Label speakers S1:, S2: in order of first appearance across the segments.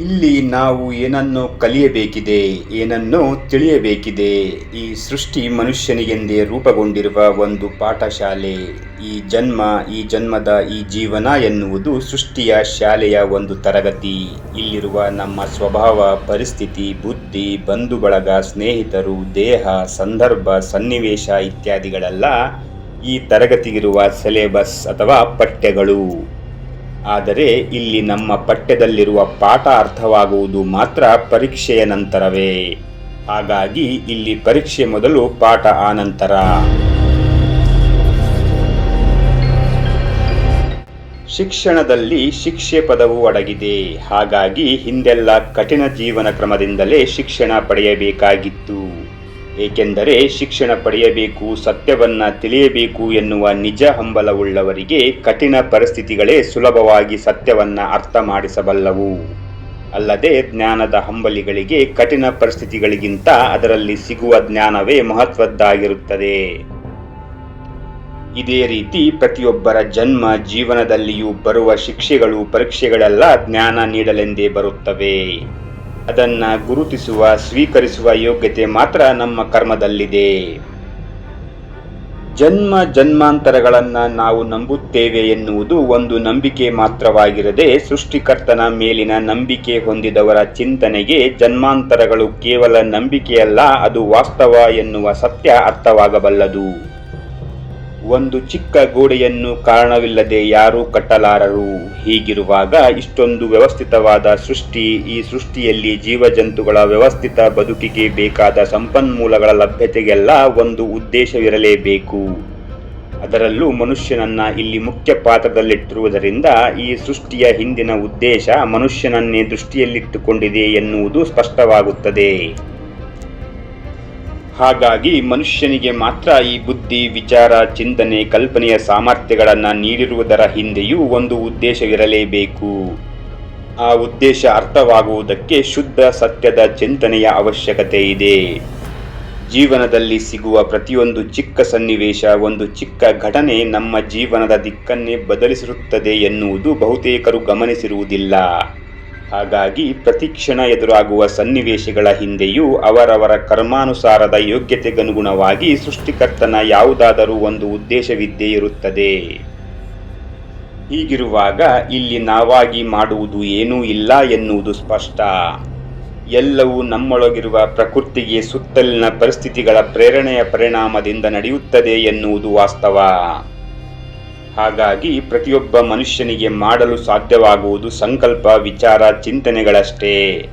S1: ಇಲ್ಲಿ ನಾವು ಏನನ್ನು ಕಲಿಯಬೇಕಿದೆ, ಏನನ್ನು ತಿಳಿಯಬೇಕಿದೆ? ಈ ಸೃಷ್ಟಿ ಮನುಷ್ಯನಿಗೆಂದೇ ರೂಪಗೊಂಡಿರುವ ಒಂದು ಪಾಠಶಾಲೆ. ಈ ಜನ್ಮ, ಈ ಜನ್ಮದ ಈ ಜೀವನ ಎನ್ನುವುದು ಸೃಷ್ಟಿಯ ಶಾಲೆಯ ಒಂದು ತರಗತಿ. ಇಲ್ಲಿರುವ ನಮ್ಮ ಸ್ವಭಾವ, ಪರಿಸ್ಥಿತಿ, ಬುದ್ಧಿ ಬಂಧು ಬಳಗ ಸ್ನೇಹಿತರು, ದೇಹ, ಸಂದರ್ಭ, ಸನ್ನಿವೇಶ ಇತ್ಯಾದಿಗಳೆಲ್ಲ ಈ ತರಗತಿಗಿರುವ ಸಿಲೆಬಸ್ ಅಥವಾ ಪಠ್ಯಗಳು. ಆದರೆ ಇಲ್ಲಿ ನಮ್ಮ ಪಠ್ಯದಲ್ಲಿರುವ ಪಾಠ ಅರ್ಥವಾಗುವುದು ಮಾತ್ರ ಪರೀಕ್ಷೆಯ ನಂತರವೇ. ಹಾಗಾಗಿ ಇಲ್ಲಿ ಪರೀಕ್ಷೆ ಮೊದಲು ಪಾಠ ಆನಂತರ. ಶಿಕ್ಷಣದಲ್ಲಿ ಶಿಕ್ಷೆ ಪದವು ಅಡಗಿದೆ. ಹಾಗಾಗಿ ಹಿಂದೆಲ್ಲ ಕಠಿಣ ಜೀವನ ಕ್ರಮದಿಂದಲೇ ಶಿಕ್ಷಣ ಪಡೆಯಬೇಕಾಗಿತ್ತು. ಏಕೆಂದರೆ ಶಿಕ್ಷಣ ಪಡೆಯಬೇಕು, ಸತ್ಯವನ್ನ ತಿಳಿಯಬೇಕು ಎನ್ನುವ ನಿಜ ಹಂಬಲವುಳ್ಳವರಿಗೆ ಕಠಿಣ ಪರಿಸ್ಥಿತಿಗಳೇ ಸುಲಭವಾಗಿ ಸತ್ಯವನ್ನ ಅರ್ಥ ಮಾಡಿಸಬಲ್ಲವು. ಅಲ್ಲದೆ ಜ್ಞಾನದ ಹಂಬಲಿಗಳಿಗೆ ಕಠಿಣ ಪರಿಸ್ಥಿತಿಗಳಿಗಿಂತ ಅದರಲ್ಲಿ ಸಿಗುವ ಜ್ಞಾನವೇ ಮಹತ್ವದ್ದಾಗಿರುತ್ತದೆ. ಇದೇ ರೀತಿ ಪ್ರತಿಯೊಬ್ಬರ ಜನ್ಮ ಜೀವನದಲ್ಲಿಯೂ ಬರುವ ಶಿಕ್ಷೆಗಳು, ಪರೀಕ್ಷೆಗಳೆಲ್ಲ ಜ್ಞಾನ ನೀಡಲೆಂದೇ ಬರುತ್ತವೆ. ಅದನ್ನ ಗುರುತಿಸುವ, ಸ್ವೀಕರಿಸುವ ಯೋಗ್ಯತೆ ಮಾತ್ರ ನಮ್ಮ ಕರ್ಮದಲ್ಲಿದೆ. ಜನ್ಮ ಜನ್ಮಾಂತರಗಳನ್ನು ನಾವು ನಂಬುತ್ತೇವೆ ಎನ್ನುವುದು ಒಂದು ನಂಬಿಕೆ ಮಾತ್ರವಾಗಿರದೆ, ಸೃಷ್ಟಿಕರ್ತನ ಮೇಲಿನ ನಂಬಿಕೆ ಹೊಂದಿದವರ ಚಿಂತನೆಗೆ ಜನ್ಮಾಂತರಗಳು ಕೇವಲ ನಂಬಿಕೆಯಲ್ಲ, ಅದು ವಾಸ್ತವ ಎನ್ನುವ ಸತ್ಯ ಅರ್ಥವಾಗಬಲ್ಲದು. ಒಂದು ಚಿಕ್ಕ ಗೋಡೆಯನ್ನು ಕಾರಣವಿಲ್ಲದೆ ಯಾರೂ ಕಟ್ಟಲಾರರು. ಹೀಗಿರುವಾಗ ಇಷ್ಟೊಂದು ವ್ಯವಸ್ಥಿತವಾದ ಸೃಷ್ಟಿ ಈ ಸೃಷ್ಟಿಯಲ್ಲಿ ಜೀವಜಂತುಗಳ ವ್ಯವಸ್ಥಿತ ಬದುಕಿಗೆ ಬೇಕಾದ ಸಂಪನ್ಮೂಲಗಳ ಲಭ್ಯತೆಗೆಲ್ಲ ಒಂದು ಉದ್ದೇಶವಿರಲೇಬೇಕು. ಅದರಲ್ಲೂ ಮನುಷ್ಯನನ್ನ ಇಲ್ಲಿ ಮುಖ್ಯ ಪಾತ್ರದಲ್ಲಿಟ್ಟಿರುವುದರಿಂದ ಈ ಸೃಷ್ಟಿಯ ಹಿಂದಿನ ಉದ್ದೇಶ ಮನುಷ್ಯನನ್ನೇ ದೃಷ್ಟಿಯಲ್ಲಿಟ್ಟುಕೊಂಡಿದೆ ಎನ್ನುವುದು ಸ್ಪಷ್ಟವಾಗುತ್ತದೆ. ಹಾಗಾಗಿ ಮನುಷ್ಯನಿಗೆ ಮಾತ್ರ ಈ ಬುದ್ಧಿ, ವಿಚಾರ, ಚಿಂತನೆ, ಕಲ್ಪನೆಯ ಸಾಮರ್ಥ್ಯಗಳನ್ನು ನೀಡಿರುವುದರ ಹಿಂದೆಯೂ ಒಂದು ಉದ್ದೇಶವಿರಲೇಬೇಕು ಆ ಉದ್ದೇಶ ಅರ್ಥವಾಗುವುದಕ್ಕೆ ಶುದ್ಧ, ಸತ್ಯದ ಚಿಂತನೆಯ ಅವಶ್ಯಕತೆ ಇದೆ. ಜೀವನದಲ್ಲಿ ಸಿಗುವ ಪ್ರತಿಯೊಂದು ಚಿಕ್ಕ ಸನ್ನಿವೇಶ, ಒಂದು ಚಿಕ್ಕ ಘಟನೆ ನಮ್ಮ ಜೀವನದ ದಿಕ್ಕನ್ನೇ ಬದಲಿಸಿರುತ್ತದೆ ಎನ್ನುವುದು ಬಹುತೇಕರು ಗಮನಿಸಿರುವುದಿಲ್ಲ. ಹಾಗಾಗಿ ಪ್ರತಿಕ್ಷಣ ಎದುರಾಗುವ ಸನ್ನಿವೇಶಗಳ ಹಿಂದೆಯೂ ಅವರವರ ಕರ್ಮಾನುಸಾರದ ಯೋಗ್ಯತೆಗನುಗುಣವಾಗಿ ಸೃಷ್ಟಿಕರ್ತನ ಯಾವುದಾದರೂ ಒಂದು ಉದ್ದೇಶವಿದ್ದೇ ಇರುತ್ತದೆ. ಹೀಗಿರುವಾಗ ಇಲ್ಲಿ ನಾವಾಗಿ ಮಾಡುವುದು ಏನೂ ಇಲ್ಲ ಎನ್ನುವುದು ಸ್ಪಷ್ಟ. ಎಲ್ಲವೂ ನಮ್ಮೊಳಗಿರುವ ಪ್ರಕೃತಿಗೆ ಸುತ್ತಲಿನ ಪರಿಸ್ಥಿತಿಗಳ ಪ್ರೇರಣೆಯ ಪರಿಣಾಮದಿಂದ ನಡೆಯುತ್ತದೆ ಎನ್ನುವುದು ವಾಸ್ತವ. ಹಾಗಾಗಿ ಪ್ರತಿಯೊಬ್ಬ ಮನುಷ್ಯನಿಗೆ ಮಾಡಲು ಸಾಧ್ಯವಾಗುವುದು ಸಂಕಲ್ಪ, ವಿಚಾರ, ಚಿಂತನೆಗಳಷ್ಟೇ.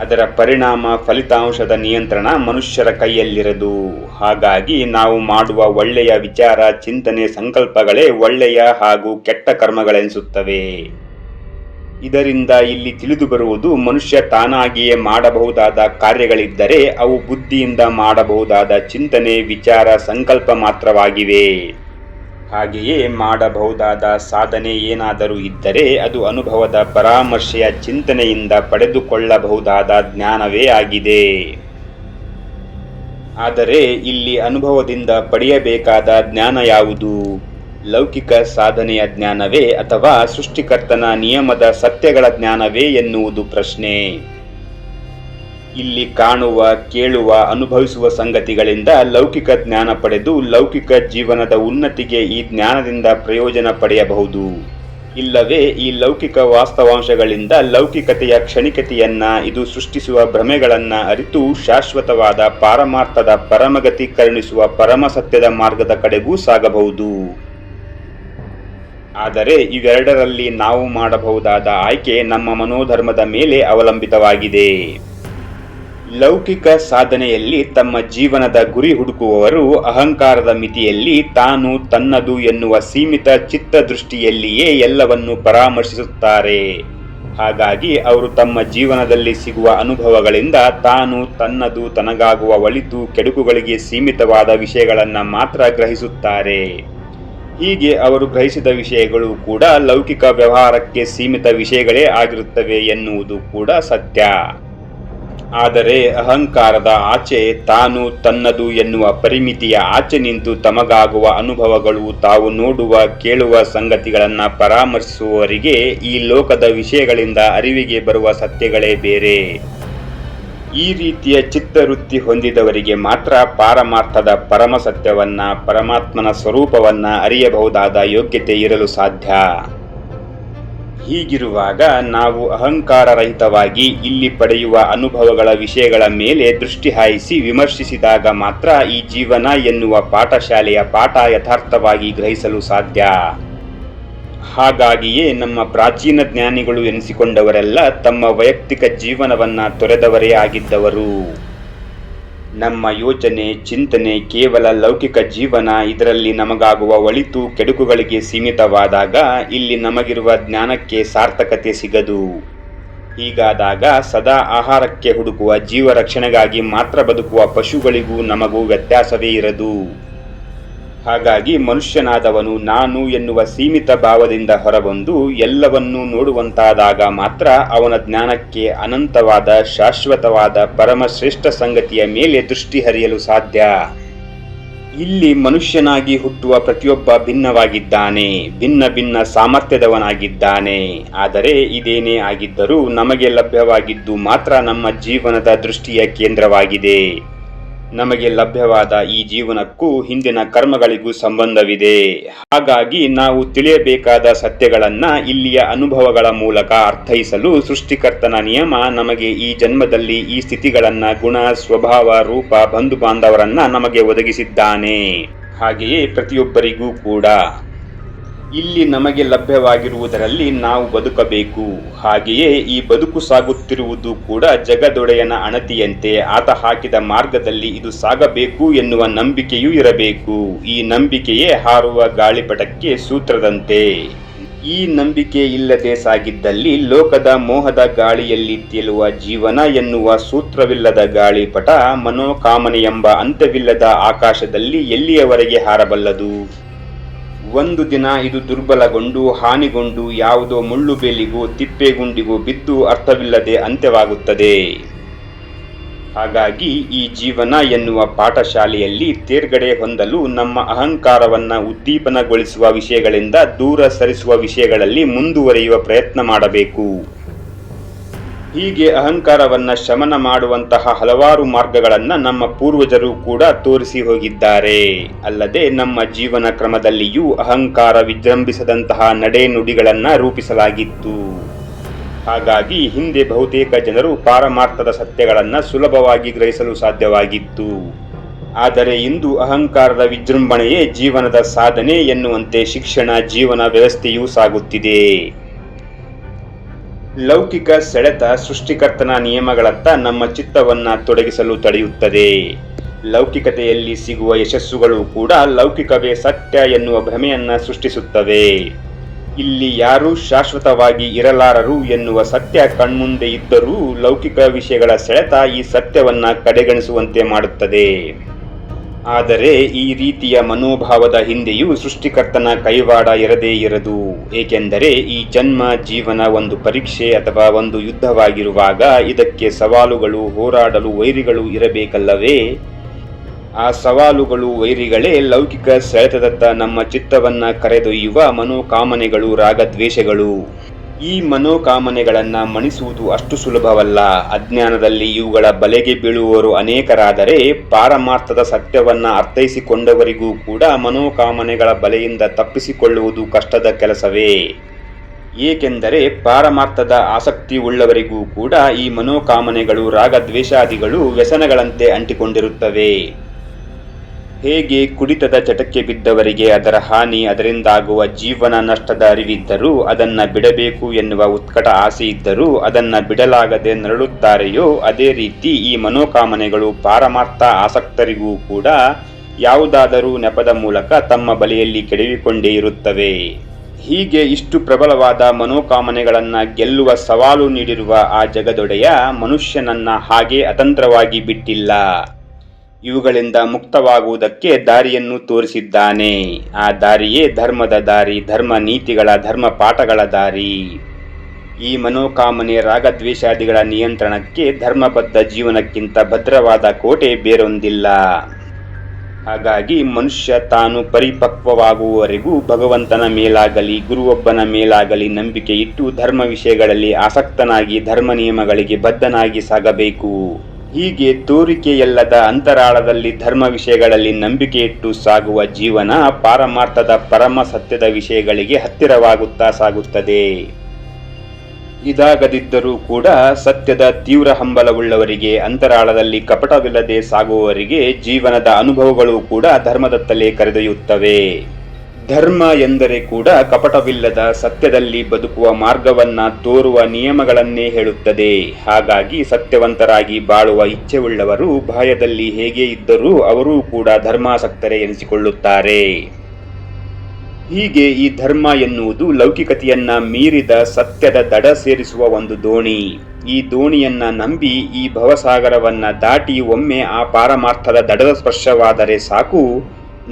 S1: ಅದರ ಪರಿಣಾಮ ಫಲಿತಾಂಶದ ನಿಯಂತ್ರಣ ಮನುಷ್ಯರ ಕೈಯಲ್ಲಿರದು. ಹಾಗಾಗಿ ನಾವು ಮಾಡುವ ಒಳ್ಳೆಯ ವಿಚಾರ, ಚಿಂತನೆ, ಸಂಕಲ್ಪಗಳೇ ಒಳ್ಳೆಯ ಹಾಗೂ ಕೆಟ್ಟ ಕರ್ಮಗಳೆನಿಸುತ್ತವೆ. ಇದರಿಂದ ಇಲ್ಲಿ ತಿಳಿದುಬರುವುದು ಮನುಷ್ಯ ತಾನಾಗಿಯೇ ಮಾಡಬಹುದಾದ ಕಾರ್ಯಗಳಿದ್ದರೆ ಅವು ಬುದ್ಧಿಯಿಂದ ಮಾಡಬಹುದಾದ ಚಿಂತನೆ, ವಿಚಾರ, ಸಂಕಲ್ಪ ಮಾತ್ರವಾಗಿವೆ. ಹಾಗೆಯೇ ಮಾಡಬಹುದಾದ ಸಾಧನೆ ಏನಾದರೂ ಇದ್ದರೆ ಅದು ಅನುಭವದ ಪರಾಮರ್ಶೆಯ ಚಿಂತನೆಯಿಂದ ಪಡೆದುಕೊಳ್ಳಬಹುದಾದ ಜ್ಞಾನವೇ ಆಗಿದೆ. ಆದರೆ ಇಲ್ಲಿ ಅನುಭವದಿಂದ ಪಡೆಯಬೇಕಾದ ಜ್ಞಾನ ಯಾವುದು? ಲೌಕಿಕ ಸಾಧನೆಯ ಜ್ಞಾನವೇ ಅಥವಾ ಸೃಷ್ಟಿಕರ್ತನ ನಿಯಮದ ಸತ್ಯಗಳ ಜ್ಞಾನವೇ ಎನ್ನುವುದು ಪ್ರಶ್ನೆ. ಇಲ್ಲಿ ಕಾಣುವ, ಕೇಳುವ, ಅನುಭವಿಸುವ ಸಂಗತಿಗಳಿಂದ ಲೌಕಿಕ ಜ್ಞಾನ ಪಡೆದು ಲೌಕಿಕ ಜೀವನದ ಉನ್ನತಿಗೆ ಈ ಜ್ಞಾನದಿಂದ ಪ್ರಯೋಜನ ಪಡೆಯಬಹುದು. ಇಲ್ಲವೇ ಈ ಲೌಕಿಕ ವಾಸ್ತವಾಂಶಗಳಿಂದ ಲೌಕಿಕತೆಯ ಕ್ಷಣಿಕತೆಯನ್ನ, ಇದು ಸೃಷ್ಟಿಸುವ ಭ್ರಮೆಗಳನ್ನ ಅರಿತು ಶಾಶ್ವತವಾದ ಪಾರಮಾರ್ಥದ ಪರಮಗತಿ ಕರುಣಿಸುವ ಪರಮ ಸತ್ಯದ ಮಾರ್ಗದ ಕಡೆಗೂ ಸಾಗಬಹುದು. ಆದರೆ ಇವೆರಡರಲ್ಲಿ ನಾವು ಮಾಡಬಹುದಾದ ಆಯ್ಕೆ ನಮ್ಮ ಮನೋಧರ್ಮದ ಮೇಲೆ ಅವಲಂಬಿತವಾಗಿದೆ. ಲೌಕಿಕ ಸಾಧನೆಯಲ್ಲಿ ತಮ್ಮ ಜೀವನದ ಗುರಿ ಹುಡುಕುವವರು ಅಹಂಕಾರದ ಮಿತಿಯಲ್ಲಿ ತಾನು ತನ್ನದು ಎನ್ನುವ ಸೀಮಿತ ಚಿತ್ತದೃಷ್ಟಿಯಲ್ಲಿಯೇ ಎಲ್ಲವನ್ನು ಪರಾಮರ್ಶಿಸುತ್ತಾರೆ. ಹಾಗಾಗಿ ಅವರು ತಮ್ಮ ಜೀವನದಲ್ಲಿ ಸಿಗುವ ಅನುಭವಗಳಿಂದ ತಾನು ತನ್ನದು ತನಗಾಗುವ ಒಳಿತು ಕೆಡುಕುಗಳಿಗೆ ಸೀಮಿತವಾದ ವಿಷಯಗಳನ್ನು ಮಾತ್ರ ಗ್ರಹಿಸುತ್ತಾರೆ. ಹೀಗೆ ಅವರು ಗ್ರಹಿಸಿದ ವಿಷಯಗಳು ಕೂಡ ಲೌಕಿಕ ವ್ಯವಹಾರಕ್ಕೆ ಸೀಮಿತ ವಿಷಯಗಳೇ ಆಗಿರುತ್ತವೆ ಎನ್ನುವುದು ಕೂಡ ಸತ್ಯ. ಆದರೆ ಅಹಂಕಾರದ ಆಚೆ ತಾನು ತನ್ನದು ಎನ್ನುವ ಪರಿಮಿತಿಯ ಆಚೆ ನಿಂತು ತಮಗಾಗುವ ಅನುಭವಗಳು ತಾವು ನೋಡುವ, ಕೇಳುವ ಸಂಗತಿಗಳನ್ನು ಪರಾಮರ್ಶಿಸುವವರಿಗೆ ಈ ಲೋಕದ ವಿಷಯಗಳಿಂದ ಅರಿವಿಗೆ ಬರುವ ಸತ್ಯಗಳೇ ಬೇರೆ. ಈ ರೀತಿಯ ಚಿತ್ತವೃತ್ತಿ ಹೊಂದಿದವರಿಗೆ ಮಾತ್ರ ಪಾರಮಾರ್ಥದ ಪರಮ ಸತ್ಯವನ್ನ ಪರಮಾತ್ಮನ ಸ್ವರೂಪವನ್ನ ಅರಿಯಬಹುದಾದ ಯೋಗ್ಯತೆ ಇರಲು ಸಾಧ್ಯ. ಹೀಗಿರುವಾಗ ನಾವು ಅಹಂಕಾರರಹಿತವಾಗಿ ಇಲ್ಲಿ ಪಡೆಯುವ ಅನುಭವಗಳ ವಿಷಯಗಳ ಮೇಲೆ ದೃಷ್ಟಿ ಹಾಯಿಸಿ ವಿಮರ್ಶಿಸಿದಾಗ ಮಾತ್ರ ಈ ಜೀವನ ಎನ್ನುವ ಪಾಠಶಾಲೆಯ ಪಾಠ ಯಥಾರ್ಥವಾಗಿ ಗ್ರಹಿಸಲು ಸಾಧ್ಯ. ಹಾಗಾಗಿಯೇ ನಮ್ಮ ಪ್ರಾಚೀನ ಜ್ಞಾನಿಗಳು ಎನಿಸಿಕೊಂಡವರೆಲ್ಲ ತಮ್ಮ ವೈಯಕ್ತಿಕ ಜೀವನವನ್ನು ತೊರೆದವರೇ ಆಗಿದ್ದವರು. ನಮ್ಮ ಯೋಚನೆ, ಚಿಂತನೆ ಕೇವಲ ಲೌಕಿಕ ಜೀವನ, ಇದರಲ್ಲಿ ನಮಗಾಗುವ ಒಳಿತು ಕೆಡುಕುಗಳಿಗೆ ಸೀಮಿತವಾದಾಗ ಇಲ್ಲಿ ನಮಗಿರುವ ಜ್ಞಾನಕ್ಕೆ ಸಾರ್ಥಕತೆ ಸಿಗದು. ಹೀಗಾದಾಗ ಸದಾ ಆಹಾರಕ್ಕೆ ಹುಡುಕುವ ಜೀವ ರಕ್ಷಣೆಗಾಗಿ ಮಾತ್ರ ಬದುಕುವ ಪಶುಗಳಿಗೂ ನಮಗೂ ವ್ಯತ್ಯಾಸವೇ ಇರದು. ಹಾಗಾಗಿ ಮನುಷ್ಯನಾದವನು ನಾನು ಎನ್ನುವ ಸೀಮಿತ ಭಾವದಿಂದ ಹೊರಬಂದು ಎಲ್ಲವನ್ನೂ ನೋಡುವಂತಾದಾಗ ಮಾತ್ರ ಅವನ ಜ್ಞಾನಕ್ಕೆ ಅನಂತವಾದ, ಶಾಶ್ವತವಾದ, ಪರಮಶ್ರೇಷ್ಠ ಸಂಗತಿಯ ಮೇಲೆ ದೃಷ್ಟಿ ಹರಿಯಲು ಸಾಧ್ಯ. ಇಲ್ಲಿ ಮನುಷ್ಯನಾಗಿ ಹುಟ್ಟುವ ಪ್ರತಿಯೊಬ್ಬ ಭಿನ್ನವಾಗಿದ್ದಾನೆ, ಭಿನ್ನ ಭಿನ್ನ ಸಾಮರ್ಥ್ಯದವನಾಗಿದ್ದಾನೆ. ಆದರೆ ಇದೇನೇ ಆಗಿದ್ದರೂ ನಮಗೆ ಲಭ್ಯವಾಗಿದ್ದು ಮಾತ್ರ ನಮ್ಮ ಜೀವನದ ದೃಷ್ಟಿಯ ಕೇಂದ್ರವಾಗಿದೆ. ನಮಗೆ ಲಭ್ಯವಾದ ಈ ಜೀವನಕ್ಕೂ ಹಿಂದಿನ ಕರ್ಮಗಳಿಗೂ ಸಂಬಂಧವಿದೆ. ಹಾಗಾಗಿ ನಾವು ತಿಳಿಯಬೇಕಾದ ಸತ್ಯಗಳನ್ನು ಇಲ್ಲಿಯ ಅನುಭವಗಳ ಮೂಲಕ ಅರ್ಥೈಸಲು ಸೃಷ್ಟಿಕರ್ತನ ನಿಯಮ ನಮಗೆ ಈ ಜನ್ಮದಲ್ಲಿ ಈ ಸ್ಥಿತಿಗಳನ್ನು ಗುಣ, ಸ್ವಭಾವ, ರೂಪ, ಬಂಧು ಬಾಂಧವರನ್ನ ನಮಗೆ ಒದಗಿಸಿದ್ದಾನೆ. ಹಾಗೆಯೇ ಪ್ರತಿಯೊಬ್ಬರಿಗೂ ಕೂಡ. ಇಲ್ಲಿ ನಮಗೆ ಲಭ್ಯವಾಗಿರುವುದರಲ್ಲಿ ನಾವು ಬದುಕಬೇಕು. ಹಾಗೆಯೇ ಈ ಬದುಕು ಸಾಗುತ್ತಿರುವುದು ಕೂಡ ಜಗದೊಡೆಯನ ಅಣತಿಯಂತೆ. ಆತ ಹಾಕಿದ ಮಾರ್ಗದಲ್ಲಿ ಇದು ಸಾಗಬೇಕು ಎನ್ನುವ ನಂಬಿಕೆಯೂ ಇರಬೇಕು. ಈ ನಂಬಿಕೆಯೇ ಹಾರುವ ಗಾಳಿಪಟಕ್ಕೆ ಸೂತ್ರದಂತೆ. ಈ ನಂಬಿಕೆ ಇಲ್ಲದೆ ಸಾಗಿದ್ದಲ್ಲಿ ಲೋಕದ ಮೋಹದ ಗಾಳಿಯಲ್ಲಿ ತೇಲುವ ಜೀವನ ಎನ್ನುವ ಸೂತ್ರವಿಲ್ಲದ ಗಾಳಿಪಟ ಮನೋಕಾಮನೆ ಎಂಬ ಅಂತ್ಯವಿಲ್ಲದ ಆಕಾಶದಲ್ಲಿ ಎಲ್ಲಿಯವರೆಗೆ ಹಾರಬಲ್ಲದು? ಒಂದು ದಿನ ಇದು ದುರ್ಬಲಗೊಂಡು, ಹಾನಿಗೊಂಡು ಯಾವುದೋ ಮುಳ್ಳು ಬೇಲಿಗೂ ತಿಪ್ಪೆಗುಂಡಿಗೂ ಬಿದ್ದು ಅರ್ಥವಿಲ್ಲದೆ ಅಂತ್ಯವಾಗುತ್ತದೆ. ಹಾಗಾಗಿ ಈ ಜೀವನ ಎನ್ನುವ ಪಾಠಶಾಲೆಯಲ್ಲಿ ತೇರ್ಗಡೆ ಹೊಂದಲು ನಮ್ಮ ಅಹಂಕಾರವನ್ನು ಉದ್ದೀಪನಗೊಳಿಸುವ ವಿಷಯಗಳಿಂದ ದೂರ ಸರಿಸುವ ವಿಷಯಗಳಲ್ಲಿ ಮುಂದುವರಿಯುವ ಪ್ರಯತ್ನ ಮಾಡಬೇಕು. ಹೀಗೆ ಅಹಂಕಾರವನ್ನ ಶಮನ ಮಾಡುವಂತಹ ಹಲವಾರು ಮಾರ್ಗಗಳನ್ನು ನಮ್ಮ ಪೂರ್ವಜರು ಕೂಡ ತೋರಿಸಿ ಹೋಗಿದ್ದಾರೆ. ಅಲ್ಲದೆ ನಮ್ಮ ಜೀವನ ಕ್ರಮದಲ್ಲಿಯೂ ಅಹಂಕಾರ ವಿಜೃಂಭಿಸದಂತಹ ನಡೆ ನುಡಿಗಳನ್ನ ರೂಪಿಸಲಾಗಿತ್ತು. ಹಾಗಾಗಿ ಹಿಂದೆ ಬಹುತೇಕ ಜನರು ಪಾರಮಾರ್ಥದ ಸತ್ಯಗಳನ್ನು ಸುಲಭವಾಗಿ ಗ್ರಹಿಸಲು ಸಾಧ್ಯವಾಗಿತ್ತು. ಆದರೆ ಇಂದು ಅಹಂಕಾರದ ವಿಜೃಂಭಣೆಯೇ ಜೀವನದ ಸಾಧನೆ ಎನ್ನುವಂತೆ ಶಿಕ್ಷಣ, ಜೀವನ ವ್ಯವಸ್ಥೆಯೂ ಸಾಗುತ್ತಿದೆ. ಲೌಕಿಕ ಸೆಳೆತ ಸೃಷ್ಟಿಕರ್ತನ ನಿಯಮಗಳತ್ತ ನಮ್ಮ ಚಿತ್ತವನ್ನ ತೊಡಗಿಸಲು ತಡೆಯುತ್ತದೆ. ಲೌಕಿಕತೆಯಲ್ಲಿ ಸಿಗುವ ಯಶಸ್ಸುಗಳು ಕೂಡ ಲೌಕಿಕವೇ ಸತ್ಯ ಎನ್ನುವ ಭ್ರಮೆಯನ್ನು ಸೃಷ್ಟಿಸುತ್ತವೆ. ಇಲ್ಲಿ ಯಾರೂ ಶಾಶ್ವತವಾಗಿ ಇರಲಾರರು ಎನ್ನುವ ಸತ್ಯ ಕಣ್ಮುಂದೆ ಇದ್ದರೂ ಲೌಕಿಕ ವಿಷಯಗಳ ಸೆಳೆತ ಈ ಸತ್ಯವನ್ನ ಕಡೆಗಣಿಸುವಂತೆ ಮಾಡುತ್ತದೆ. ಆದರೆ ಈ ರೀತಿಯ ಮನೋಭಾವದ ಹಿಂದೆಯೂ ಸೃಷ್ಟಿಕರ್ತನ ಕೈವಾಡ ಇರದೇ ಇರದು. ಏಕೆಂದರೆ ಈ ಜನ್ಮ, ಜೀವನ ಒಂದು ಪರೀಕ್ಷೆ ಅಥವಾ ಒಂದು ಯುದ್ಧವಾಗಿರುವಾಗ ಇದಕ್ಕೆ ಸವಾಲುಗಳು, ಹೋರಾಡಲು ವೈರಿಗಳು ಇರಬೇಕಲ್ಲವೇ? ಆ ಸವಾಲುಗಳು, ವೈರಿಗಳೇ ಲೌಕಿಕ ಸೆಳೆತದತ್ತ ನಮ್ಮ ಚಿತ್ತವನ್ನು ಕರೆದೊಯ್ಯುವ ಮನೋಕಾಮನೆಗಳು, ರಾಗದ್ವೇಷಗಳು. ಈ ಮನೋಕಾಮನೆಗಳನ್ನು ಮಣಿಸುವುದು ಅಷ್ಟು ಸುಲಭವಲ್ಲ. ಅಜ್ಞಾನದಲ್ಲಿ ಇವುಗಳ ಬಲೆಗೆ ಬೀಳುವವರು ಅನೇಕರಾದರೆ ಪಾರಮಾರ್ಥದ ಸತ್ಯವನ್ನ ಅರ್ಥೈಸಿಕೊಂಡವರಿಗೂ ಕೂಡ ಮನೋಕಾಮನೆಗಳ ಬಲೆಯಿಂದ ತಪ್ಪಿಸಿಕೊಳ್ಳುವುದು ಕಷ್ಟದ ಕೆಲಸವೇ. ಏಕೆಂದರೆ ಪಾರಮಾರ್ಥದ ಆಸಕ್ತಿ ಉಳ್ಳವರಿಗೂ ಕೂಡ ಈ ಮನೋಕಾಮನೆಗಳು ರಾಗದ್ವೇಷಾದಿಗಳು ವ್ಯಸನಗಳಂತೆ ಅಂಟಿಕೊಂಡಿರುತ್ತವೆ. ಹೇಗೆ ಕುಡಿತದ ಚಟಕ್ಕೆ ಬಿದ್ದವರಿಗೆ ಅದರ ಹಾನಿ ಅದರಿಂದಾಗುವ ಜೀವನ ನಷ್ಟದ ಅರಿವಿದ್ದರೂ ಅದನ್ನು ಬಿಡಬೇಕು ಎನ್ನುವ ಉತ್ಕಟ ಆಸೆ ಇದ್ದರೂ ಅದನ್ನ ಬಿಡಲಾಗದೆ ನರಳುತ್ತಾರೆಯೋ ಅದೇ ರೀತಿ ಈ ಮನೋಕಾಮನೆಗಳು ಪಾರಮಾರ್ಥ ಆಸಕ್ತರಿಗೂ ಕೂಡ ಯಾವುದಾದರೂ ನೆಪದ ಮೂಲಕ ತಮ್ಮ ಬಲೆಯಲ್ಲಿ ಕೆಡವಿಕೊಂಡೇ ಇರುತ್ತವೆ. ಹೀಗೆ ಇಷ್ಟು ಪ್ರಬಲವಾದ ಮನೋಕಾಮನೆಗಳನ್ನು ಗೆಲ್ಲುವ ಸವಾಲು ನೀಡಿರುವ ಆ ಜಗದೊಡೆಯ ಮನುಷ್ಯನನ್ನ ಹಾಗೆ ಅತಂತ್ರವಾಗಿ ಬಿಟ್ಟಿಲ್ಲ. ಇವುಗಳಿಂದ ಮುಕ್ತವಾಗುವುದಕ್ಕೆ ದಾರಿಯನ್ನು ತೋರಿಸಿದ್ದಾನೆ. ಆ ದಾರಿಯೇ ಧರ್ಮದ ದಾರಿ, ಧರ್ಮ ನೀತಿಗಳ, ಧರ್ಮ ಪಾಠಗಳ ದಾರಿ. ಈ ಮನೋಕಾಮನೆ ರಾಗದ್ವೇಷಾದಿಗಳ ನಿಯಂತ್ರಣಕ್ಕೆ ಧರ್ಮಬದ್ಧ ಜೀವನಕ್ಕಿಂತ ಭದ್ರವಾದ ಕೋಟೆ ಬೇರೊಂದಿಲ್ಲ. ಹಾಗಾಗಿ ಮನುಷ್ಯ ತಾನು ಪರಿಪಕ್ವವಾಗುವವರೆಗೂ ಭಗವಂತನ ಮೇಲಾಗಲಿ, ಗುರುವೊಬ್ಬನ ಮೇಲಾಗಲಿ ನಂಬಿಕೆ ಇಟ್ಟು ಧರ್ಮ ವಿಷಯಗಳಲ್ಲಿ ಆಸಕ್ತನಾಗಿ ಧರ್ಮ ನಿಯಮಗಳಿಗೆ ಬದ್ಧನಾಗಿ ಸಾಗಬೇಕು. ಹೀಗೆ ತೋರಿಕೆಯಲ್ಲದ ಅಂತರಾಳದಲ್ಲಿ ಧರ್ಮ ವಿಷಯಗಳಲ್ಲಿ ನಂಬಿಕೆಯಿಟ್ಟು ಸಾಗುವ ಜೀವನ ಪಾರಮಾರ್ಥದ ಪರಮ ಸತ್ಯದ ವಿಷಯಗಳಿಗೆ ಹತ್ತಿರವಾಗುತ್ತಾ ಸಾಗುತ್ತದೆ. ಇದಾಗದಿದ್ದರೂ ಕೂಡ ಸತ್ಯದ ತೀವ್ರ ಹಂಬಲವುಳ್ಳವರಿಗೆ, ಅಂತರಾಳದಲ್ಲಿ ಕಪಟವಿಲ್ಲದೆ ಸಾಗುವವರಿಗೆ ಜೀವನದ ಅನುಭವಗಳು ಕೂಡ ಧರ್ಮದತ್ತಲೇ ಕರೆದೊಯ್ಯುತ್ತವೆ. ಧರ್ಮ ಎಂದರೆ ಕೂಡ ಕಪಟವಿಲ್ಲದ ಸತ್ಯದಲ್ಲಿ ಬದುಕುವ ಮಾರ್ಗವನ್ನ ತೋರುವ ನಿಯಮಗಳನ್ನೇ ಹೇಳುತ್ತದೆ. ಹಾಗಾಗಿ ಸತ್ಯವಂತರಾಗಿ ಬಾಳುವ ಇಚ್ಛೆಯುಳ್ಳವರು ಭಯದಲ್ಲಿ ಹೇಗೆ ಇದ್ದರೂ ಅವರೂ ಕೂಡ ಧರ್ಮಾಸಕ್ತರೇ ಎನಿಸಿಕೊಳ್ಳುತ್ತಾರೆ. ಹೀಗೆ ಈ ಧರ್ಮ ಎನ್ನುವುದು ಲೌಕಿಕತೆಯನ್ನ ಮೀರಿದ ಸತ್ಯದ ದಡ ಸೇರಿಸುವ ಒಂದು ದೋಣಿ. ಈ ದೋಣಿಯನ್ನ ನಂಬಿ ಈ ಭವಸಾಗರವನ್ನ ದಾಟಿ ಒಮ್ಮೆ ಆ ಪಾರಮಾರ್ಥದ ದಡದ ಸ್ಪರ್ಶವಾದರೆ ಸಾಕು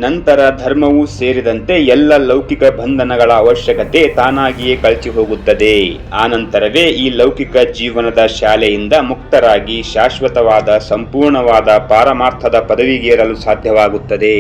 S1: ನಂತರ ಧರ್ಮವು ಸೇರಿದಂತೆ ಎಲ್ಲ ಲೌಕಿಕ ಬಂಧನಗಳ ಅವಶ್ಯಕತೆ ತಾನಾಗಿಯೇ ಕಳಚಿ ಹೋಗುತ್ತದೆ. ಆನಂತರವೇ ಈ ಲೌಕಿಕ ಜೀವನದ ಶಾಲೆಯಿಂದ ಮುಕ್ತರಾಗಿ ಶಾಶ್ವತವಾದ ಸಂಪೂರ್ಣವಾದ ಪಾರಮಾರ್ಥದ ಪದವಿಗೇರಲು ಸಾಧ್ಯವಾಗುತ್ತದೆ.